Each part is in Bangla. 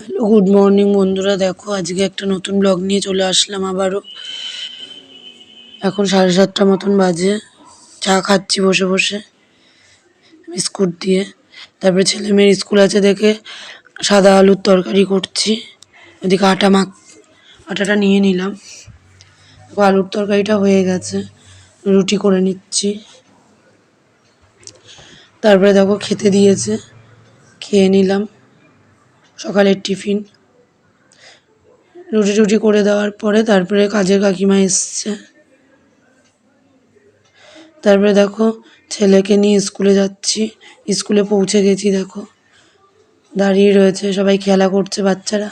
হ্যালো গুড মর্নিং বন্ধুরা। দেখো, আজকে একটা নতুন ব্লগ নিয়ে চলে আসলাম আবারও। এখন সাড়ে সাতটা মতন বাজে। চা খাচ্ছি বসে বসে, বিস্কুট দিয়ে। তারপরে ছেলে মেয়ের স্কুল আছে দেখে সাদা আলুর তরকারি করছি। এদিকে আটা মাখ, আটাটা নিয়ে নিলাম। আলুর তরকারিটা হয়ে গেছে। রুটি করে নিচ্ছি। তারপরে দেখো, খেতে দিয়েছে। খেয়ে নিলাম। সকালের টিফিন। রুটি টুটি করে দেওয়ার পরে তারপরে কাজের কাকিমা এসছে। তারপরে দেখো, ছেলেকে নিয়ে স্কুলে যাচ্ছি। স্কুলে পৌঁছে গেছি, দেখো। দাঁড়িয়ে রয়েছে, সবাই খেলা করছে বাচ্চারা।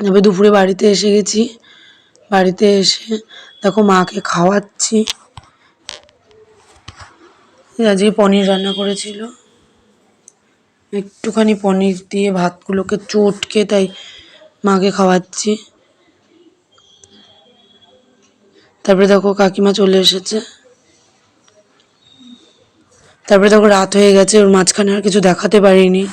তবে দুপুরে বাড়িতে এসে গেছি। বাড়িতে এসে দেখো, মাকে খাওয়াচ্ছি। আজকে পনির রান্না করেছিল। একটুখানি পনির দিয়ে ভাতগুলোকে চটকে তাই মাকে খাওয়াচ্ছি। তারপরে দেখো কাকিমা চলে এসেছে। তারপরে দেখো রাত হয়ে গেছে, ওর মাঝখানে আর কিছু দেখাতে পারিনি,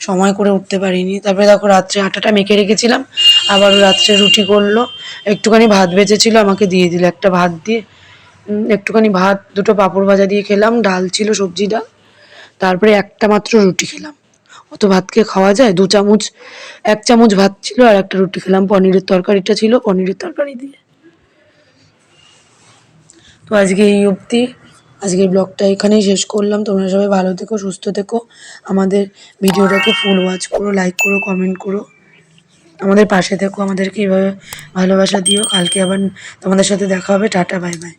সময় করে উঠতে পারিনি। তারপরে দেখো রাত্রে আটাটা মেখে রেখেছিলাম আবার রাত্রে রুটি করল। একটুখানি ভাত বেঁচেছিল, আমাকে দিয়ে দিল একটা ভাত দিয়ে। একটুখানি ভাত, দুটো পাঁপড় ভাজা দিয়ে খেলাম, ডাল ছিল, সবজি ডাল। তারপরে একটা মাত্র রুটি খেলাম। অত ভাতকে খাওয়া যায়? দু চামচ, এক চামচ ভাত ছিল আর একটা রুটি খেলাম। পনিরের তরকারিটা ছিল পনিরের তরকারি দিয়ে। তো আজকে এই অবধি। আজকের ব্লগটা এখানেই শেষ করলাম। তোমরা সবাই ভালো থেকো, সুস্থ থেকো। আমাদের ভিডিওটাকে ফুল ওয়াচ করো লাইক করো কমেন্ট করো। আমাদের পাশে থেকো। আমাদেরকে এইভাবে ভালোবাসা দিও। কালকে আবার তোমাদের সাথে দেখা হবে। Tata bye bye